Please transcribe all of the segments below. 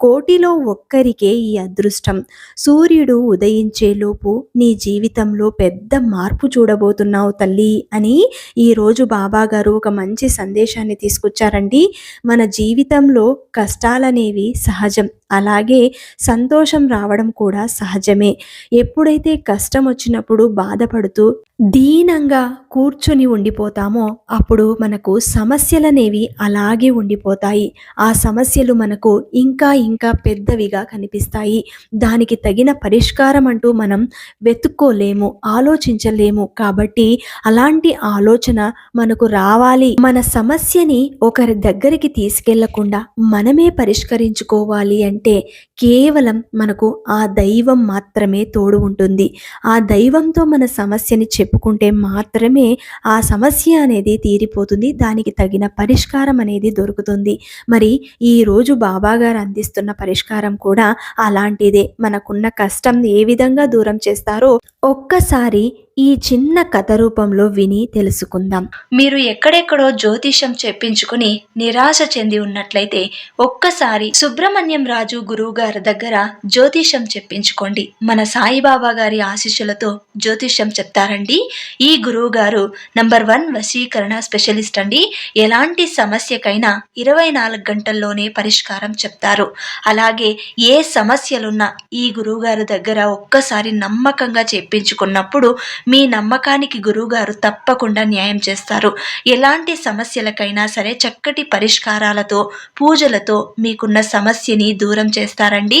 కోటిలో ఒక్కరికే ఈ అదృష్టం. సూర్యుడు ఉదయించేలోపు నీ జీవితంలో పెద్ద మార్పు చూడబోతున్నావు తల్లి అని ఈరోజు బాబా గారు ఒక మంచి సందేశాన్ని తీసుకొచ్చారండి. మన జీవితంలో కష్టాలనేవి సహజం. అలాగే సంతోషం రావడం కూడా సహజమే. ఎప్పుడైతే కష్టం వచ్చినప్పుడు బాధపడుతూ దీనంగా కూర్చొని ఉండిపోతామో అప్పుడు మనకు సమస్యలనేవి అలాగే ఉండిపోతాయి. ఆ సమస్యలు మనకు ఇంకా ఇంకా పెద్దవిగా కనిపిస్తాయి. దానికి తగిన పరిష్కారం అంటూ మనం వెతుక్కోలేము ఆలోచించలేము. కాబట్టి అలాంటి ఆలోచన మనకు రావాలి. మన సమస్యని ఒకరి దగ్గరికి తీసుకెళ్ళకుండా మనమే పరిష్కరించుకోవాలి అంటే కేవలం మనకు ఆ దైవం మాత్రమే తోడు ఉంటుంది. ఆ దైవంతో మన సమస్యని చెప్పుకుంటే మాత్రమే ఆ సమస్య అనేది తీరిపోతుంది. దానికి తగిన పరిష్కారం అనేది దొరుకుతుంది. మరి ఈ రోజు అందిస్తున్న చేస్తున్న పరిష్కారం కూడా అలాంటిదే. మనకున్న కష్టం ఏ విధంగా దూరం చేస్తారో ఒక్కసారి ఈ చిన్న కథ రూపంలో విని తెలుసుకుందాం. మీరు ఎక్కడెక్కడో జ్యోతిషం చెప్పించుకుని నిరాశ చెంది ఉన్నట్లయితే ఒక్కసారి సుబ్రహ్మణ్యం రాజు గురువు గారి దగ్గర జ్యోతిషం చెప్పించుకోండి. మన సాయిబాబా గారి ఆశీస్సులతో జ్యోతిషం చెప్తారండి. ఈ గురువు గారు నంబర్ వన్ వశీకరణ స్పెషలిస్ట్ అండి. ఎలాంటి సమస్యకైనా ఇరవై నాలుగు గంటల్లోనే పరిష్కారం చెప్తారు. అలాగే ఏ సమస్యలున్నా ఈ గురువు గారి దగ్గర ఒక్కసారి నమ్మకంగా చెప్పించుకున్నప్పుడు మీ నమ్మకానికి గురువుగారు తప్పకుండా న్యాయం చేస్తారు. ఎలాంటి సమస్యలకైనా సరే చక్కటి పరిష్కారాలతో పూజలతో మీకున్న సమస్యని దూరం చేస్తారండి.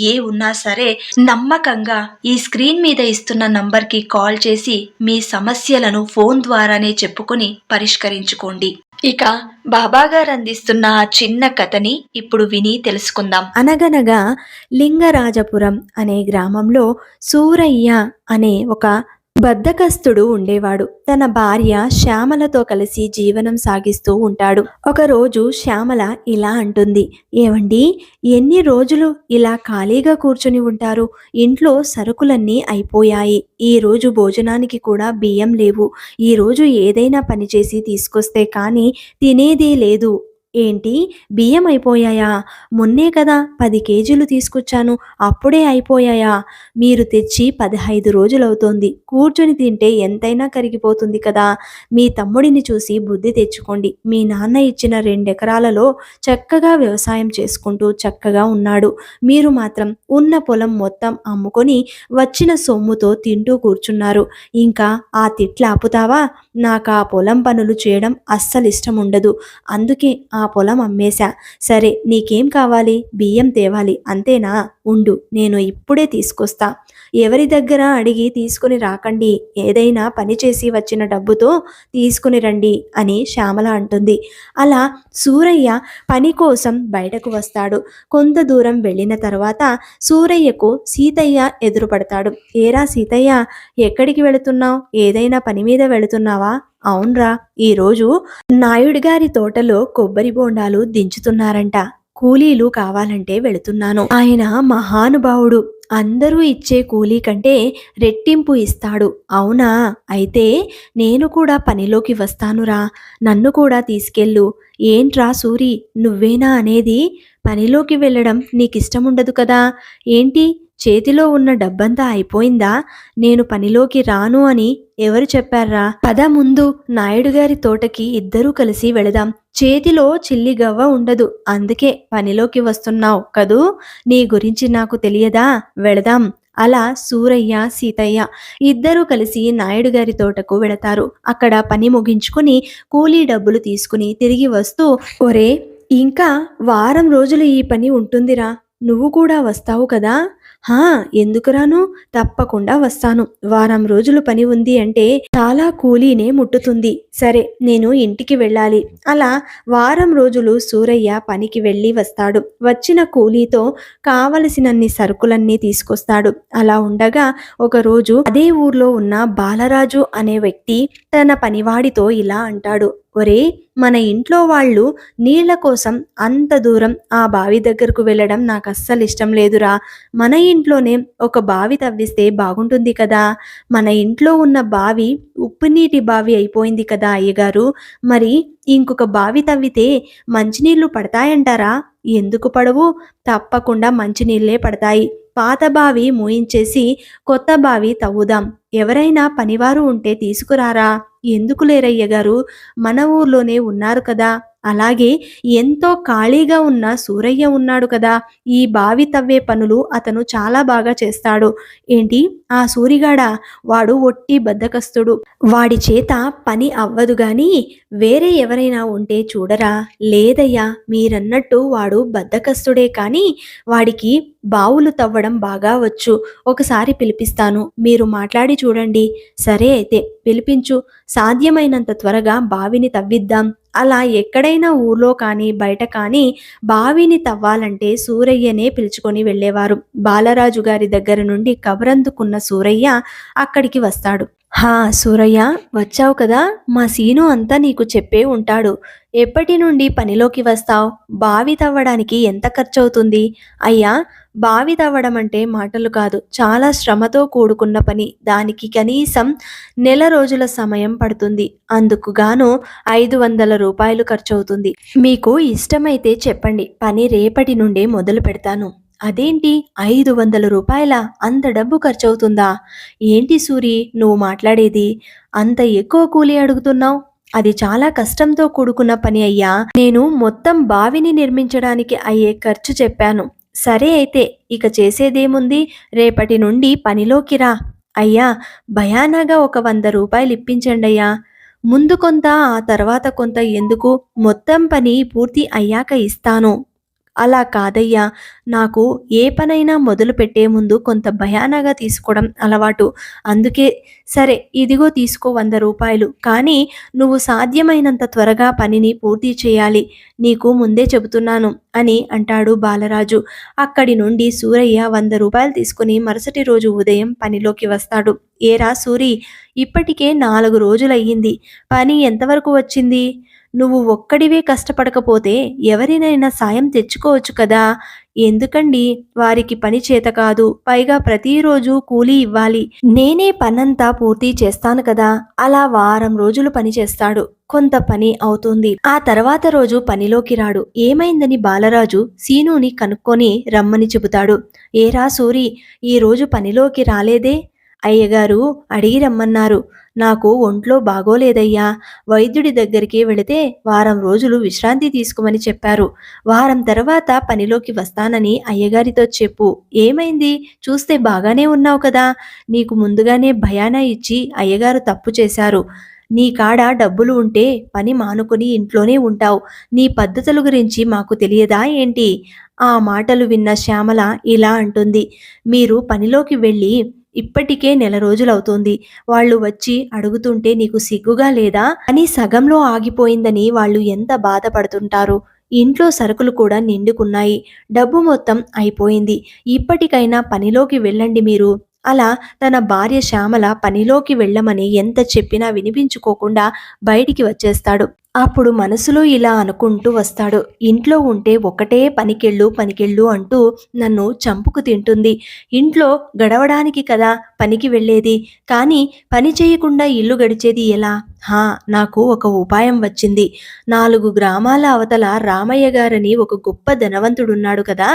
ఏ ఉన్నా సరే నమ్మకంగా ఈ స్క్రీన్ మీద ఇస్తున్న నంబర్కి కాల్ చేసి మీ సమస్యలను ఫోన్ ద్వారానే చెప్పుకొని పరిష్కరించుకోండి. ఇక బాబా గారు అందిస్తున్న ఆ చిన్న కథని ఇప్పుడు విని తెలుసుకుందాం. అనగనగా లింగరాజపురం అనే గ్రామంలో సూరయ్య అనే ఒక బద్ధకస్తుడు ఉండేవాడు. తన భార్య శ్యామలతో కలిసి జీవనం సాగిస్తూ ఉంటాడు. ఒకరోజు శ్యామల ఇలా అంటుంది. ఏమండి ఎన్ని రోజులు ఇలా ఖాళీగా కూర్చుని ఉంటారు? ఇంట్లో సరుకులన్నీ అయిపోయాయి. ఈ రోజు భోజనానికి కూడా బియ్యం లేవు. ఈ రోజు ఏదైనా పని చేసి తీసుకొస్తే కానీ తినేదే లేదు. ఏంటి? బియ్యం అయిపోయాయా? మొన్నే కదా పది కేజీలు తీసుకొచ్చాను అప్పుడే అయిపోయాయా? మీరు తెచ్చి పదహైదు రోజులవుతోంది కూర్చొని తింటే ఎంతైనా కరిగిపోతుంది కదా? మీ తమ్ముడిని చూసి బుద్ధి తెచ్చుకోండి. మీ నాన్న ఇచ్చిన రెండెకరాలలో చక్కగా వ్యవసాయం చేసుకుంటూ చక్కగా ఉన్నాడు. మీరు మాత్రం ఉన్న పొలం మొత్తం అమ్ముకొని వచ్చిన సొమ్ముతో తింటూ కూర్చున్నారు. ఇంకా ఆ తిట్లు ఆపుతావా? నాకు ఆ పొలం పనులు చేయడం అస్సలు ఇష్టం ఉండదు. అందుకే ఆ పొలం అమ్మేశా. సరే నీకేం కావాలి? బియ్యం తేవాలి అంతేనా? ఉండు నేను ఇప్పుడే తీసుకొస్తా. ఎవరి దగ్గర అడిగి తీసుకుని రాకండి. ఏదైనా పని చేసి వచ్చిన డబ్బుతో తీసుకుని రండి అని శ్యామల అంటుంది. అలా సూరయ్య పని కోసం బయటకు వస్తాడు. కొంత దూరం వెళ్ళిన తర్వాత సూరయ్యకు సీతయ్య ఎదురుపడతాడు. ఏరా సీతయ్య ఎక్కడికి వెళుతున్నావు? ఏదైనా పని మీద వెళుతున్నావా? అవునరా ఈరోజు నాయుడు గారి తోటలో కొబ్బరి బోండాలు దించుతున్నారంట. కూలీలు కావాలంటే వెళుతున్నాను. ఆయన మహానుభావుడు. అందరూ ఇచ్చే కూలీ కంటే రెట్టింపు ఇస్తాడు. అవునా? అయితే నేను కూడా పనిలోకి వస్తానురా. నన్ను కూడా తీసుకెళ్ళు. ఏంట్రా సూరి? నువ్వేనా అనేది? పనిలోకి వెళ్ళడం నీకిష్టం ఉండదు కదా. ఏంటి? చేతిలో ఉన్న డబ్బంతా అయిపోయిందా? నేను పనిలోకి రాను అని ఎవరు చెప్పారా? పద ముందు నాయుడు గారి తోటకి ఇద్దరూ కలిసి వెళదాం. చేతిలో చిల్లి గవ్వ ఉండదు. అందుకే పనిలోకి వస్తున్నావు కదూ? నీ గురించి నాకు తెలియదా? వెళదాం. అలా సూరయ్య సీతయ్య ఇద్దరూ కలిసి నాయుడు గారి తోటకు వెళతారు. అక్కడ పని ముగించుకుని కూలీ డబ్బులు తీసుకుని తిరిగి వస్తూ ఒరే ఇంకా వారం రోజులు ఈ పని ఉంటుందిరా. నువ్వు కూడా వస్తావు కదా? హా ఎందుకు రాను? తప్పకుండా వస్తాను. వారం రోజులు పని ఉంది అంటే చాలా కూలీనే ముట్టుతుంది. సరే నేను ఇంటికి వెళ్ళాలి. అలా వారం రోజులు సూరయ్య పనికి వెళ్ళి వస్తాడు. వచ్చిన కూలీతో కావలసినన్ని సరుకులన్నీ తీసుకొస్తాడు. అలా ఉండగా ఒకరోజు అదే ఊర్లో ఉన్న బాలరాజు అనే వ్యక్తి తన పనివాడితో ఇలా అంటాడు. ఒరే మన ఇంట్లో వాళ్ళు నీళ్ళ కోసం అంత దూరం ఆ బావి దగ్గరకు వెళ్ళడం నాకు అస్సలు ఇష్టం లేదురా. మన ఇంట్లోనే ఒక బావి తవ్విస్తే బాగుంటుంది కదా. మన ఇంట్లో ఉన్న బావి ఉప్పు నీటి బావి అయిపోయింది కదా అయ్యగారు. మరి ఇంకొక బావి తవ్వితే మంచినీళ్ళు పడతాయంటారా? ఎందుకు పడవు? తప్పకుండా మంచినీళ్ళే పడతాయి. పాత బావి మూయించేసి కొత్త బావి తవ్వుదాం. ఎవరైనా పనివారు ఉంటే తీసుకురారా? ఎందుకు లేరయ్య గారు మన ఊర్లోనే ఉన్నారు కదా. అలాగే ఎంతో ఖాళీగా ఉన్న సూరయ్య ఉన్నాడు కదా. ఈ బావి తవ్వే పనులు అతను చాలా బాగా చేస్తాడు. ఏంటి? ఆ సూరిగాడ? వాడు ఒట్టి బద్దకస్తుడు. వాడి చేత పని అవ్వదు గాని వేరే ఎవరైనా ఉంటే చూడరా? లేదయ్యా మీరన్నట్టు వాడు బద్దకస్తుడే కానీ వాడికి బావులు తవ్వడం బాగా వచ్చు. ఒకసారి పిలిపిస్తాను. మీరు మాట్లాడి చూడండి. సరే అయితే పిలిపించు. సాధ్యమైనంత త్వరగా బావిని తవ్విద్దాం. అలా ఎక్కడైనా ఊర్లో కానీ బయట కానీ బావిని తవ్వాలంటే సూరయ్యనే పిలుచుకొని వెళ్ళేవారు. బాలరాజు గారి దగ్గర నుండి కబరందుకున్న సూరయ్య అక్కడికి వస్తాడు. హా సూరయ్య వచ్చావు కదా? మా సీను అంతా నీకు చెప్పే ఉంటాడు. ఎప్పటి నుండి పనిలోకి వస్తావు? బావి తవ్వడానికి ఎంత ఖర్చవుతుంది? అయ్యా బావి తవ్వడం అంటే మాటలు కాదు. చాలా శ్రమతో కూడుకున్న పని. దానికి కనీసం నెల రోజుల సమయం పడుతుంది. అందుకు గాను ఐదు వందల రూపాయలు ఖర్చవుతుంది. మీకు ఇష్టమైతే చెప్పండి. పని రేపటి నుండే మొదలు పెడతాను. అదేంటి? ఐదు వందల రూపాయల అంత డబ్బు ఖర్చవుతుందా? ఏంటి సూరి నువ్వు మాట్లాడేది? అంత ఎక్కువ కూలి అడుగుతున్నావు? అది చాలా కష్టంతో కూడుకున్న పని అయ్యా. నేను మొత్తం బావిని నిర్మించడానికి అయ్యే ఖర్చు చెప్పాను. సరే అయితే ఇక చేసేదేముంది? రేపటి నుండి పనిలోకి రా. అయ్యా భయానగా ఒక వంద రూపాయలు ఇప్పించండి అయ్యా. ముందు కొంత ఆ తర్వాత కొంత ఎందుకు? మొత్తం పని పూర్తి అయ్యాక ఇస్తాను. అలా కాదయ్యా. నాకు ఏ పనైనా మొదలు పెట్టే ముందు కొంత భయానగా తీసుకోవడం అలవాటు. అందుకే సరే ఇదిగో తీసుకో వంద రూపాయలు. కానీ నువ్వు సాధ్యమైనంత త్వరగా పనిని పూర్తి చేయాలి. నీకు ముందే చెబుతున్నాను అని అంటాడు బాలరాజు. అక్కడి నుండి సూరయ్య వంద రూపాయలు తీసుకుని మరుసటి రోజు ఉదయం పనిలోకి వస్తాడు. ఏరా సూరి ఇప్పటికే నాలుగు రోజులయ్యింది. పని ఎంతవరకు వచ్చింది? నువ్వు ఒక్కడివే కష్టపడకపోతే ఎవరినైనా సాయం తెచ్చుకోవచ్చు కదా? ఎందుకండి? వారికి పని చేత కాదు. పైగా ప్రతిరోజు కూలీ ఇవ్వాలి. నేనే పనంతా పూర్తి చేస్తాను కదా? అలా వారం రోజులు పని చేస్తాడు. కొంత పని అవుతుంది. ఆ తర్వాత రోజు పనిలోకి రాడు. ఏమైందని బాలరాజు సీనుని కనుక్కొని రమ్మని చెబుతాడు. ఏరా సూరి ఈ రోజు పనిలోకి రాలేదే? అయ్యగారు అడిగి రమ్మన్నారు. నాకు ఒంట్లో బాగోలేదయ్యా. వైద్యుడి దగ్గరికి వెళితే వారం రోజులు విశ్రాంతి తీసుకోమని చెప్పారు. వారం తర్వాత పనిలోకి వస్తానని అయ్యగారితో చెప్పు. ఏమైంది? చూస్తే బాగానే ఉన్నావు కదా. నీకు ముందుగానే భయాన ఇచ్చి అయ్యగారు తప్పు చేశారు. నీ కాడ డబ్బులు ఉంటే పని మానుకుని ఇంట్లోనే ఉంటావు. నీ పద్ధతుల గురించి మాకు తెలియదా ఏంటి? ఆ మాటలు విన్న శ్యామల ఇలా అంటుంది. మీరు పనిలోకి వెళ్ళి ఇప్పటికే నెల రోజులవుతోంది. వాళ్ళు వచ్చి అడుగుతుంటే నీకు సిగ్గుగా లేదా? అని సగంలో ఆగిపోయిందని వాళ్ళు ఎంత బాధపడుతుంటారు? ఇంట్లో సరుకులు కూడా నిండుకున్నాయి. డబ్బు మొత్తం అయిపోయింది. ఇప్పటికైనా పనిలోకి వెళ్ళండి మీరు. అలా తన భార్య శ్యామల పనిలోకి వెళ్ళమని ఎంత చెప్పినా వినిపించుకోకుండా బయటికి వచ్చేస్తాడు. అప్పుడు మనసులో ఇలా అనుకుంటూ వస్తాడు. ఇంట్లో ఉంటే ఒకటే పనికెళ్ళు పనికెళ్ళు అంటూ నన్ను చంపుకు తింటుంది. ఇంట్లో గడవడానికి కదా పనికి వెళ్ళేది. కానీ పని చేయకుండా ఇల్లు గడిచేది ఎలా? హా నాకు ఒక ఉపాయం వచ్చింది. నాలుగు గ్రామాల అవతల రామయ్య గారని ఒక గొప్ప ధనవంతుడున్నాడు కదా.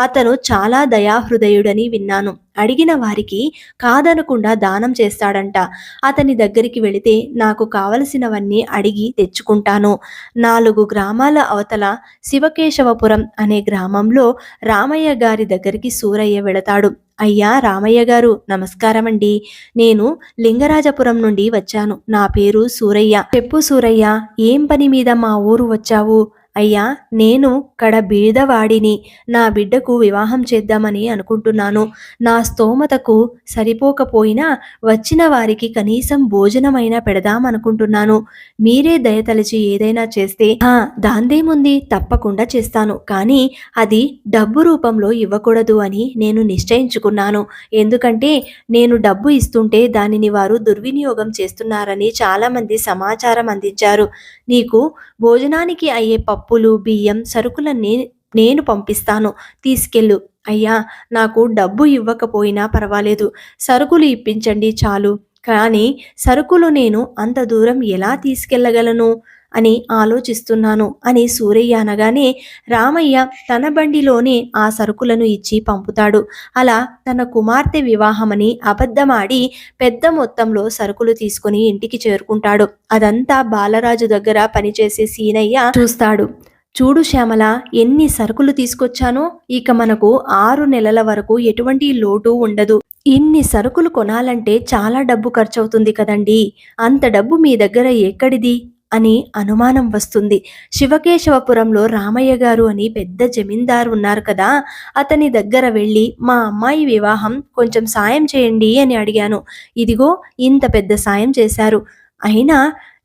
అతను చాలా దయాహృదయుడని విన్నాను. అడిగిన వారికి కాదనకుండా దానం చేస్తాడంట. అతని దగ్గరికి వెళితే నాకు కావలసినవన్నీ అడిగి తెచ్చుకుంటాను. తీసుకుంటాను నాలుగు గ్రామాల అవతల శివకేశవపురం అనే గ్రామంలో రామయ్య గారి దగ్గరికి సూరయ్య వెళతాడు. అయ్యా రామయ్య గారు నమస్కారం అండి నేను లింగరాజపురం నుండి వచ్చాను. నా పేరు సూరయ్య. చెప్పు సూరయ్య ఏం పని మీద మా ఊరు వచ్చావు? అయ్యా నేను కడ బీదవాడిని నా బిడ్డకు వివాహం చేద్దామని అనుకుంటున్నాను. నా స్తోమతకు సరిపోకపోయినా వచ్చిన వారికి కనీసం భోజనమైనా పెడదామనుకుంటున్నాను. మీరే దయతలిచి ఏదైనా చేస్తే ఆ దాందేముంది? తప్పకుండా చేస్తాను. కానీ అది డబ్బు రూపంలో ఇవ్వకూడదు అని నేను నిశ్చయించుకున్నాను. ఎందుకంటే నేను డబ్బు ఇస్తుంటే దానిని వారు దుర్వినియోగం చేస్తున్నారని చాలామంది సమాచారం అందించారు. నీకు భోజనానికి అయ్యే పప్పులు బియ్యం సరుకులన్నీ నేను పంపిస్తాను. తీసుకెళ్ళు. అయ్యా నాకు డబ్బు ఇవ్వకపోయినా పర్వాలేదు. సరుకులు ఇప్పించండి చాలు. కానీ సరుకులు నేను అంత దూరం ఎలా తీసుకెళ్ళగలను? అని ఆలోచిస్తున్నాను అని సూరయ్య అనగానే రామయ్య తన బండిలోనే ఆ సరుకులను ఇచ్చి పంపుతాడు. అలా తన కుమార్తె వివాహమని అబద్ధమాడి పెద్ద మొత్తంలో సరుకులు తీసుకుని ఇంటికి చేరుకుంటాడు. అదంతా బాలరాజు దగ్గర పనిచేసే సీనయ్య చూస్తాడు. చూడు శ్యామల ఎన్ని సరుకులు తీసుకొచ్చానో ఇక మనకు ఆరు నెలల వరకు ఎటువంటి లోటు ఉండదు. ఇన్ని సరుకులు కొనాలంటే చాలా డబ్బు ఖర్చవుతుంది కదండి. అంత డబ్బు మీ దగ్గర ఎక్కడిది? అని అనుమానం వస్తుంది. శివకేశవపురంలో రామయ్య గారు అని పెద్ద జమీందారు ఉన్నారు కదా అతని దగ్గర వెళ్ళి మా అమ్మాయి వివాహం కొంచెం సాయం చేయండి అని అడిగాను. ఇదిగో ఇంత పెద్ద సాయం చేశారు. అయినా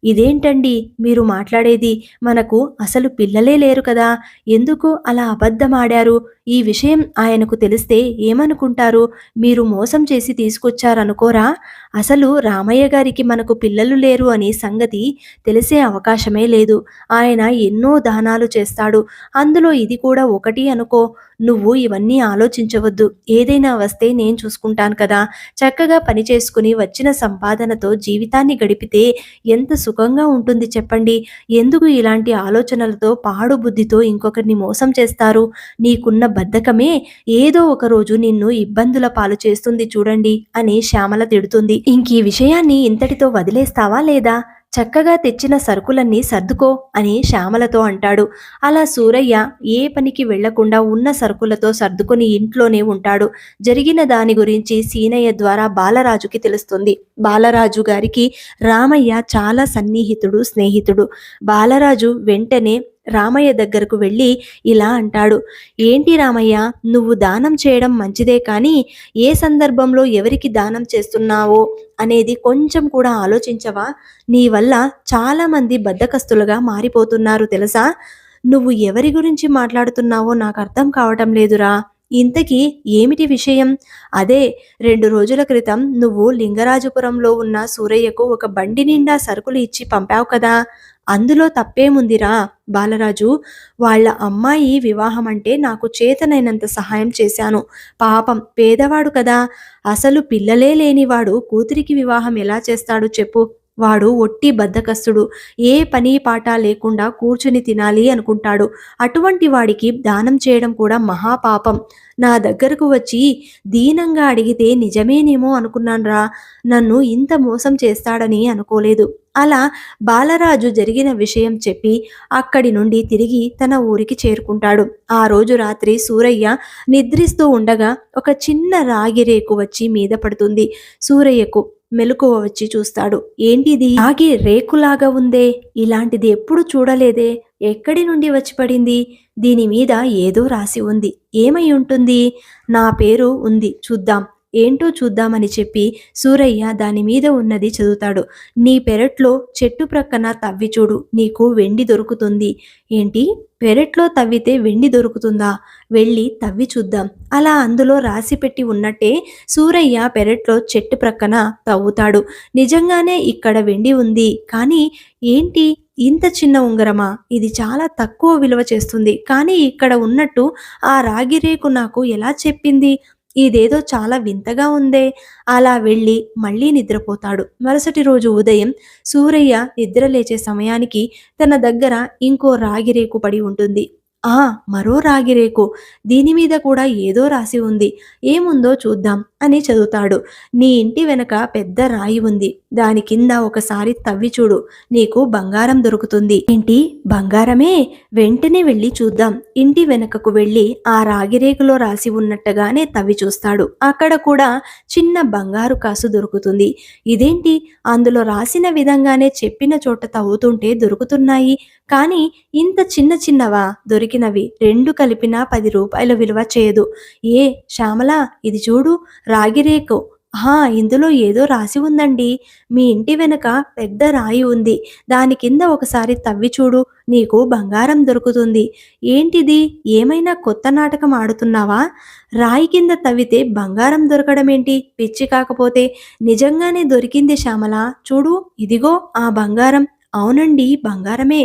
ఇదేంటండి మీరు మాట్లాడేది? మనకు అసలు పిల్లలే లేరు కదా. ఎందుకు అలా అబద్ధమాడారు? ఈ విషయం ఆయనకు తెలిస్తే ఏమనుకుంటారు? మీరు మోసం చేసి తీసుకొచ్చారనుకోరా? అసలు రామయ్య గారికి మనకు పిల్లలు లేరు అనే సంగతి తెలిసే అవకాశమే లేదు. ఆయన ఎన్నో దానాలు చేస్తాడు. అందులో ఇది కూడా ఒకటి అనుకో. నువ్వు ఇవన్నీ ఆలోచించవద్దు. ఏదైనా వస్తే నేను చూసుకుంటాను కదా. చక్కగా పని చేసుకుని వచ్చిన సంపాదనతో జీవితాన్ని గడిపితే ఎంత సుఖంగా ఉంటుంది చెప్పండి. ఎందుకు ఇలాంటి ఆలోచనలతో పాడు బుద్ధితో ఇంకొకరిని మోసం చేస్తారు? నీకున్న బద్ధకమే ఏదో ఒక రోజు నిన్ను ఇబ్బందుల పాలు చేస్తుంది చూడండి అని శ్యామల తిడుతుంది. ఇంక ఈ విషయాన్ని ఇంతటితో వదిలేస్తావా లేదా? చక్కగా తెచ్చిన సరుకులన్నీ సర్దుకో అని శ్యామలతో అంటాడు. అలా సూరయ్య ఏ పనికి వెళ్ళకుండా ఉన్న సరుకులతో సర్దుకొని ఇంట్లోనే ఉంటాడు. జరిగిన దాని గురించి సీనయ్య ద్వారా బాలరాజుకి తెలుస్తుంది. బాలరాజు గారికి రామయ్య చాలా సన్నిహితుడు స్నేహితుడు. బాలరాజు వెంటనే రామయ్య దగ్గరకు వెళ్ళి ఇలా అంటాడు ఏంటి రామయ్య నువ్వు దానం చేయడం మంచిదే కానీ ఏ సందర్భంలో ఎవరికి దానం చేస్తున్నావో అనేది కొంచెం కూడా ఆలోచించవా? నీ వల్ల చాలామంది బద్దకస్తులుగా మారిపోతున్నారు తెలుసా? నువ్వు ఎవరి గురించి మాట్లాడుతున్నావో నాకు అర్థం కావటం లేదురా. ఇంతకీ ఏమిటి విషయం? అదే రెండు రోజుల క్రితం నువ్వు లింగరాజపురంలో ఉన్న సూరయ్యకు ఒక బండి నిండా సరుకులు ఇచ్చి పంపావు కదా? అందులో తప్పేముందిరా? బాలరాజు వాళ్ళ అమ్మాయి వివాహం అంటే నాకు చేతనైనంత సహాయం చేశాను. పాపం పేదవాడు కదా. అసలు పిల్లలే లేనివాడు కూతురికి వివాహం ఎలా చేస్తాడు చెప్పు. వాడు ఒట్టి బద్దకస్తుడు. ఏ పని పాట లేకుండా కూర్చుని తినాలి అనుకుంటాడు. అటువంటి వాడికి దానం చేయడం కూడా మహాపాపం. నా దగ్గరకు వచ్చి దీనంగా అడిగితే నిజమేనేమో అనుకున్నాన్రా. నన్ను ఇంత మోసం చేస్తాడని అనుకోలేదు. అలా బాలరాజు జరిగిన విషయం చెప్పి అక్కడి నుండి తిరిగి తన ఊరికి చేరుకుంటాడు. ఆ రోజు రాత్రి సూరయ్య నిద్రిస్తూ ఉండగా ఒక చిన్న రాగి రేకు వచ్చి మీద పడుతుంది. సూరయ్యకు మెలకువ వచ్చి చూస్తాడు. ఏంటిది? ఆగి రేకులాగా ఉందే. ఇలాంటిది ఎప్పుడు చూడలేదే. ఎక్కడి నుండి వచ్చి పడింది? దీని మీద ఏదో రాసి ఉంది. ఏమై ఉంటుంది? నా పేరు ఉంది. చూద్దాం. ఏంటో చూద్దామని చెప్పి సూరయ్య దాని మీద ఉన్నది చదువుతాడు. నీ పెరట్లో చెట్టు ప్రక్కన తవ్వి చూడు. నీకు వెండి దొరుకుతుంది. ఏంటి? పెరట్లో తవ్వితే వెండి దొరుకుతుందా? వెళ్ళి తవ్వి చూద్దాం. అలా అందులో రాసి పెట్టి ఉన్నట్టే సూరయ్య పెరట్లో చెట్టు ప్రక్కన తవ్వుతాడు. నిజంగానే ఇక్కడ వెండి ఉంది. కానీ ఏంటి? ఇంత చిన్న ఉంగరమా? ఇది చాలా తక్కువ విలువ చేస్తుంది. కానీ ఇక్కడ ఉన్నట్టు ఆ రాగి రేకు నాకు ఎలా చెప్పింది? ఇదేదో చాలా వింతగా ఉందే. అలా వెళ్ళి మళ్ళీ నిద్రపోతాడు. మరుసటి రోజు ఉదయం సూరయ్య నిద్ర లేచే సమయానికి తన దగ్గర ఇంకో రాగి రేకు పడి ఉంటుంది. ఆ మరో రాగి రేకు దీని మీద కూడా ఏదో రాసి ఉంది. ఏముందో చూద్దాం అని చదువుతాడు. నీ ఇంటి వెనక పెద్ద రాయి ఉంది. దాని కింద ఒకసారి తవ్వి చూడు నీకు బంగారం దొరుకుతుంది. ఏంటి? బంగారమే? వెంటనే వెళ్ళి చూద్దాం. ఇంటి వెనకకు వెళ్ళి ఆ రాగిరేకులో రాసి ఉన్నట్టుగానే తవ్వి చూస్తాడు. అక్కడ కూడా చిన్న బంగారు కాసు దొరుకుతుంది. ఇదేంటి? అందులో రాసిన విధంగానే చెప్పిన చోట తవ్వుతుంటే దొరుకుతున్నాయి. కానీ ఇంత చిన్న చిన్నవా? దొరికినవి రెండు కలిపినా పది రూపాయల విలువ చేయదు. ఏ శ్యామల ఇది చూడు. రాగిరేకు హా ఇందులో ఏదో రాసి ఉందండి. మీ ఇంటి వెనక పెద్ద రాయి ఉంది. దాని కింద ఒకసారి తవ్వి చూడు. నీకు బంగారం దొరుకుతుంది. ఏంటిది? ఏమైనా కొత్త నాటకం ఆడుతున్నావా? రాయి కింద తవ్వితే బంగారం దొరకడం ఏంటి పిచ్చి కాకపోతే నిజంగానే దొరికింది శ్యామల. చూడు ఇదిగో ఆ బంగారం. అవునండి బంగారమే.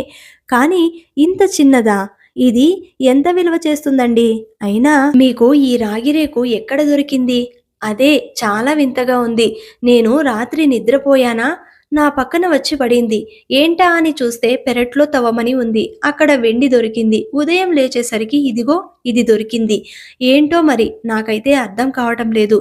కానీ ఇంత చిన్నదా? ఇది ఎంత విలువ చేస్తుందండి? అయినా మీకు ఈ రాగిరేకు ఎక్కడ దొరికింది? అదే చాలా వింతగా ఉంది. నేను రాత్రి నిద్రపోయానా? నా పక్కన వచ్చి పడింది. ఏంటా అని చూస్తే పెరట్లో తవ్వమని ఉంది. అక్కడ వెండి దొరికింది. ఉదయం లేచేసరికి ఇదిగో ఇది దొరికింది. ఏంటో మరి నాకైతే అర్థం కావటం లేదు.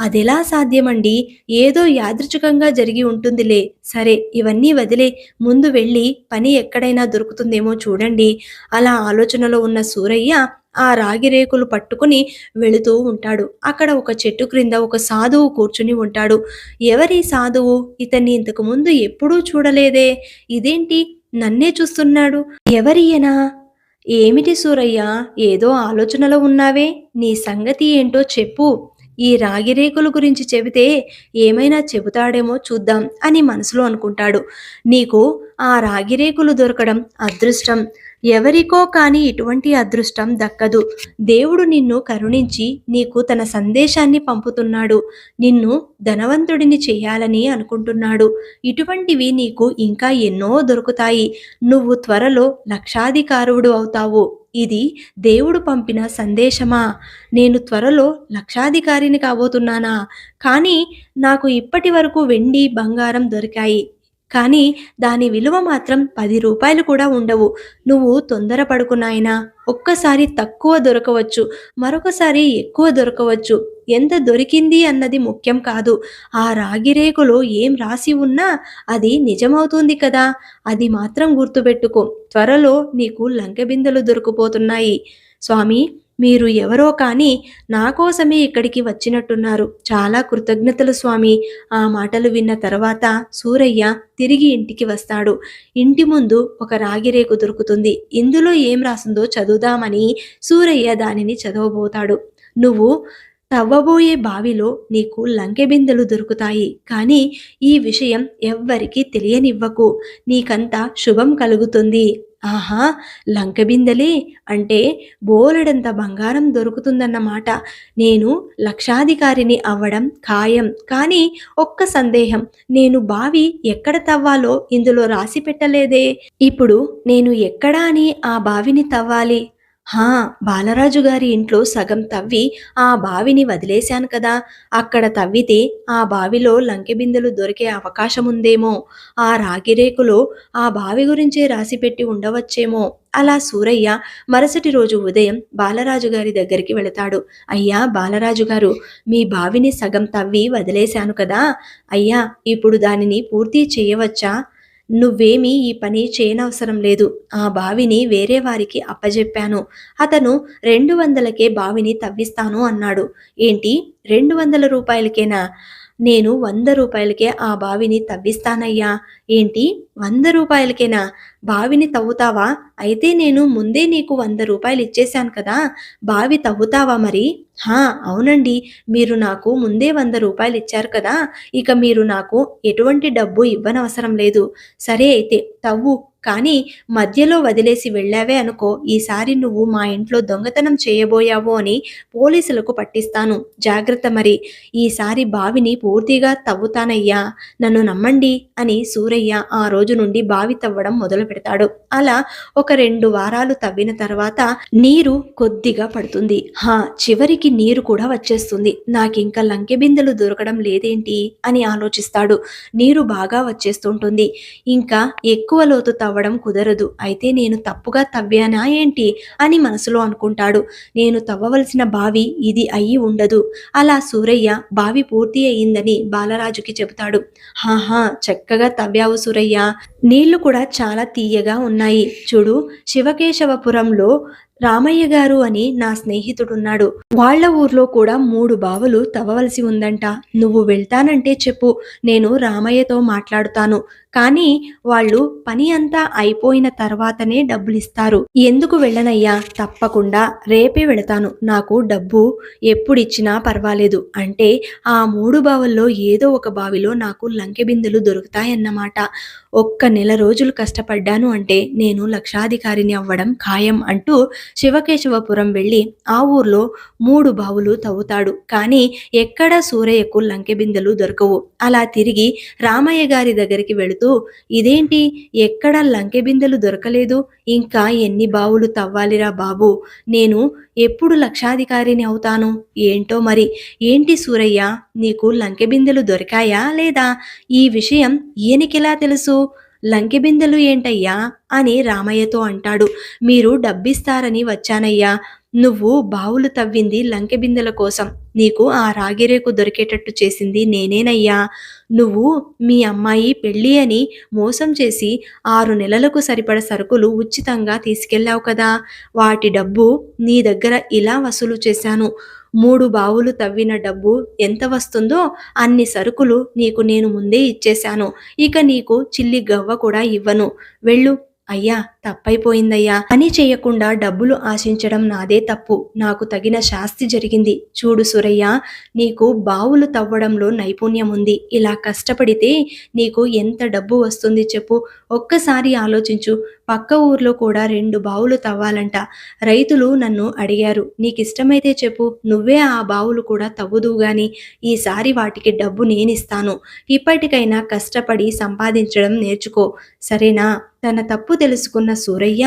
అదెలా సాధ్యమండి? ఏదో యాదృచ్ఛికంగా జరిగి ఉంటుందిలే. సరే ఇవన్నీ వదిలే. ముందు వెళ్ళి పని ఎక్కడైనా దొరుకుతుందేమో చూడండి. అలా ఆలోచనలో ఉన్న సూరయ్య ఆ రాగి రేకులు పట్టుకుని వెళుతూ ఉంటాడు. అక్కడ ఒక చెట్టు క్రింద ఒక సాధువు కూర్చుని ఉంటాడు. ఎవరి సాధువు? ఇతన్ని ఇంతకు ముందు ఎప్పుడూ చూడలేదే. ఇదేంటి? నన్నే చూస్తున్నాడు. ఎవరియనా? ఏమిటి సూరయ్య? ఏదో ఆలోచనలో ఉన్నావే? నీ సంగతి ఏంటో చెప్పు. ఈ రాగిరేకుల గురించి చెబితే ఏమైనా చెబుతాడేమో చూద్దాం అని మనసులో అనుకుంటాడు. నీకు ఆ రాగిరేకులు దొరకడం అదృష్టం. ఎవరికో కాని ఇటువంటి అదృష్టం దక్కదు. దేవుడు నిన్ను కరుణించి నీకు తన సందేశాన్ని పంపుతున్నాడు. నిన్ను ధనవంతుడిని చేయాలని అనుకుంటున్నాడు. ఇటువంటివి నీకు ఇంకా ఎన్నో దొరుకుతాయి. నువ్వు త్వరలో లక్షాధికారుడు అవుతావు. ఇది దేవుడు పంపిన సందేశమా? నేను త్వరలో లక్షాధికారిని కాబోతున్నానా? కానీ నాకు ఇప్పటి వరకు వెండి బంగారం దొరికాయి. కానీ దాని విలువ మాత్రం పది రూపాయలు కూడా ఉండవు. నువ్వు తొందరపడుకు నాయనా. ఒక్కసారి తక్కువ దొరకవచ్చు. మరొకసారి ఎక్కువ దొరకవచ్చు. ఎంత దొరికింది అన్నది ముఖ్యం కాదు. ఆ రాగి రేకులో ఏం రాసి ఉన్నా అది నిజమవుతుంది కదా. అది మాత్రం గుర్తుపెట్టుకో. త్వరలో నీకు లంకెబిందెలు దొరికిపోతున్నాయి. స్వామి మీరు ఎవరో కానీ నా కోసమే ఇక్కడికి వచ్చినట్టున్నారు. చాలా కృతజ్ఞతలు స్వామి. ఆ మాటలు విన్న తర్వాత సూరయ్య తిరిగి ఇంటికి వస్తాడు. ఇంటి ముందు ఒక రాగిరేకు దొరుకుతుంది. ఇందులో ఏం రాసిందో చదువుదామని సూరయ్య దానిని చదవబోతాడు. నువ్వు తవ్వబోయే బావిలో నీకు లంకెబిందెలు దొరుకుతాయి. కానీ ఈ విషయం ఎవ్వరికీ తెలియనివ్వకు. నీకంతా శుభం కలుగుతుంది. ఆహా లంకబిందెలే అంటే బోలెడంత బంగారం దొరుకుతుందన్నమాట. నేను లక్షాధికారిని అవ్వడం ఖాయం. కానీ ఒక్క సందేహం నేను బావి ఎక్కడ తవ్వాలో ఇందులో రాసి పెట్టలేదే. ఇప్పుడు నేను ఎక్కడ అని ఆ బావిని తవ్వాలి? హా బాలరాజు గారి ఇంట్లో సగం తవ్వి ఆ బావిని వదిలేశాను కదా. అక్కడ తవ్వితే ఆ బావిలో లంకెబిందెలు దొరికే అవకాశం ఉందేమో ఆ రాగిరేకులో ఆ బావి గురించే రాసిపెట్టి ఉండవచ్చేమో. అలా సూరయ్య మరుసటి రోజు ఉదయం బాలరాజు గారి దగ్గరికి వెళతాడు. అయ్యా బాలరాజు గారు మీ బావిని సగం తవ్వి వదిలేశాను కదా. అయ్యా ఇప్పుడు దానిని పూర్తి చేయవచ్చా? నువ్వేమీ ఈ పని చేయనవసరం లేదు. ఆ బావిని వేరే వారికి అప్పజెప్పాను. అతను రెండు వందలకే బావిని తవ్విస్తాను అన్నాడు. ఏంటి? రెండు వందల రూపాయలకేనా? నేను వంద రూపాయలకే ఆ బావిని తవ్విస్తానయ్యా. ఏంటి? వంద రూపాయలకేనా? బావిని తవ్వుతావా? అయితే నేను ముందే నీకు వంద రూపాయలు ఇచ్చేశాను కదా బావి తవ్వుతావా మరి? హా అవునండి. మీరు నాకు ముందే వంద రూపాయలు ఇచ్చారు కదా ఇక మీరు నాకు ఎటువంటి డబ్బు ఇవ్వనవసరం లేదు. సరే అయితే తవ్వు. కానీ మధ్యలో వదిలేసి వెళ్ళావే అనుకో. ఈసారి నువ్వు మా ఇంట్లో దొంగతనం చేయబోయావు అని పోలీసులకు పట్టిస్తాను. జాగ్రత్త మరి. ఈసారి బావిని పూర్తిగా తవ్వుతానయ్యా. నన్ను నమ్మండి అని సూరయ్య ఆ రోజు నుండి బావి తవ్వడం మొదలు పెడతాడు. అలా ఒక రెండు వారాలు తవ్విన తర్వాత నీరు కొద్దిగా పడుతుంది. హా చివరికి నీరు కూడా వచ్చేస్తుంది. నాకింకా లంకె బిందెలు దొరకడం లేదేంటి? అని ఆలోచిస్తాడు. నీరు బాగా వచ్చేస్తుంటుంది. ఇంకా ఎక్కువ లోతు తవ్వడం కుదరదు. అయితే నేను తప్పుగా తవ్వానా ఏంటి? అని మనసులో అనుకుంటాడు. నేను తవ్వవలసిన బావి ఇది అయి ఉండదు. అలా సూరయ్య బావి పూర్తి అయిందని బాలరాజుకి చెబుతాడు. హాహా చక్కగా తవ్వావు సూరయ్య. నీళ్ళు కూడా చాలా తీయగా ఉన్నాయి. చూడు శివకేశవపురంలో రామయ్య గారు అని నా స్నేహితుడున్నాడు. వాళ్ళ ఊర్లో కూడా మూడు బావులు తవ్వవలసి ఉందంట. నువ్వు వెళ్తానంటే చెప్పు. నేను రామయ్యతో మాట్లాడుతాను. కానీ వాళ్ళు పని అంతా అయిపోయిన తర్వాతనే డబ్బులు ఇస్తారు ఎందుకు వెళ్ళనయ్యా? తప్పకుండా రేపే వెళతాను. నాకు డబ్బు ఎప్పుడిచ్చినా పర్వాలేదు. అంటే ఆ మూడు బావుల్లో ఏదో ఒక బావిలో నాకు లంకె బిందెలు దొరుకుతాయన్నమాట. ఒక్క నెల రోజులు కష్టపడ్డాను అంటే నేను లక్షాధికారిని అవ్వడం ఖాయం అంటూ శివకేశవపురం వెళ్ళి ఆ ఊర్లో మూడు బావులు తవ్వుతాడు. కానీ ఎక్కడ సూరయ్యకు లంకె బిందెలు దొరకవు. అలా తిరిగి రామయ్య గారి దగ్గరికి వెళుతూ ఇదేంటి? ఎక్కడ లంకె బిందెలు దొరకలేదు? ఇంకా ఎన్ని బావులు తవ్వాలిరా బాబు? నేను ఎప్పుడు లక్షాధికారిని అవుతాను? ఏంటో మరి? ఏంటి సూరయ్య? నీకు లంకె బిందెలు దొరికాయా లేదా? ఈ విషయం ఈయనకెలా తెలుసు? లంకెబిందెలు ఏంటయ్యా? అని రామయ్యతో అంటాడు. మీరు డబ్బిస్తారని వచ్చానయ్యా. నువ్వు బావులు తవ్వింది లంకెబిందెల కోసం. నీకు ఆ రాగిరేకు దొరికేటట్టు చేసింది నేనేనయ్యా. నువ్వు మీ అమ్మాయి పెళ్ళి అని మోసం చేసి ఆరు నెలలకు సరిపడ సరుకులు ఉచితంగా తీసుకెళ్ళావు కదా. వాటి డబ్బు నీ దగ్గర ఇలా వసూలు చేశాను. మూడు బావులు తవ్విన డబ్బు ఎంత వస్తుందో అన్ని సరుకులు నీకు నేను ముందే ఇచ్చేశాను. ఇక నీకు చిల్లి గవ్వ కూడా ఇవ్వను. వెళ్ళు. అయ్యా తప్పైపోయిందయ్యా. పని చేయకుండా డబ్బులు ఆశించడం నాదే తప్పు. నాకు తగిన శాస్తి జరిగింది. చూడు సురయ్య నీకు బావులు తవ్వడంలో నైపుణ్యం ఉంది ఇలా కష్టపడితే నీకు ఎంత డబ్బు వస్తుంది చెప్పు. ఒక్కసారి ఆలోచించు. పక్క ఊర్లో కూడా రెండు బావులు తవ్వాలంట. రైతులు నన్ను అడిగారు నీకిష్టమైతే చెప్పు నువ్వే ఆ బావులు కూడా తవ్వుదువు గాని ఈసారి వాటికి డబ్బు నేనిస్తాను. ఇప్పటికైనా కష్టపడి సంపాదించడం నేర్చుకో. సరేనా తన తప్పు తెలుసుకున్న సూరయ్య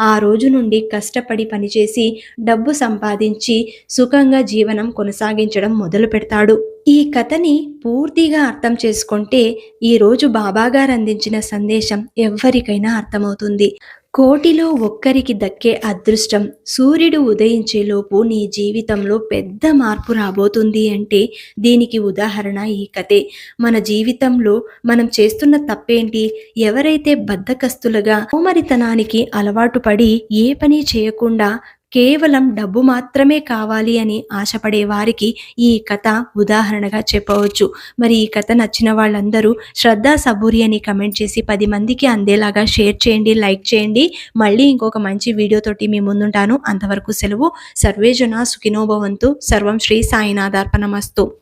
ఆ రోజు నుండి కష్టపడి పనిచేసి డబ్బు సంపాదించి సుఖంగా జీవనం కొనసాగించడం మొదలు పెడతాడు ఈ కథని పూర్తిగా అర్థం చేసుకుంటే ఈరోజు బాబాగారు అందించిన సందేశం ఎవ్వరికైనా అర్థమవుతుంది. కోటిలో ఒక్కరికి దక్కే అదృష్టం సూర్యుడు ఉదయించేలోపు నీ జీవితంలో పెద్ద మార్పు రాబోతుంది అంటే దీనికి ఉదాహరణ ఈ కథే. మన జీవితంలో మనం చేస్తున్న తప్పేంటి? ఎవరైతే బద్ధకస్తులుగా కోమరితనానికి అలవాటు పడి ఏ పని చేయకుండా కేవలం డబ్బు మాత్రమే కావాలి అని ఆశపడే వారికి ఈ కథ ఉదాహరణగా చెప్పవచ్చు. మరి ఈ కథ నచ్చిన వాళ్ళందరూ శ్రద్ధా సబూరి అని కమెంట్ చేసి పది మందికి అందేలాగా షేర్ చేయండి లైక్ చేయండి. మళ్ళీ ఇంకొక మంచి వీడియోతోటి మీ ముందుంటాను. అంతవరకు సెలవు. సర్వేజన సుఖినోభవంతు సర్వం శ్రీ సాయినాథార్పణమస్తు.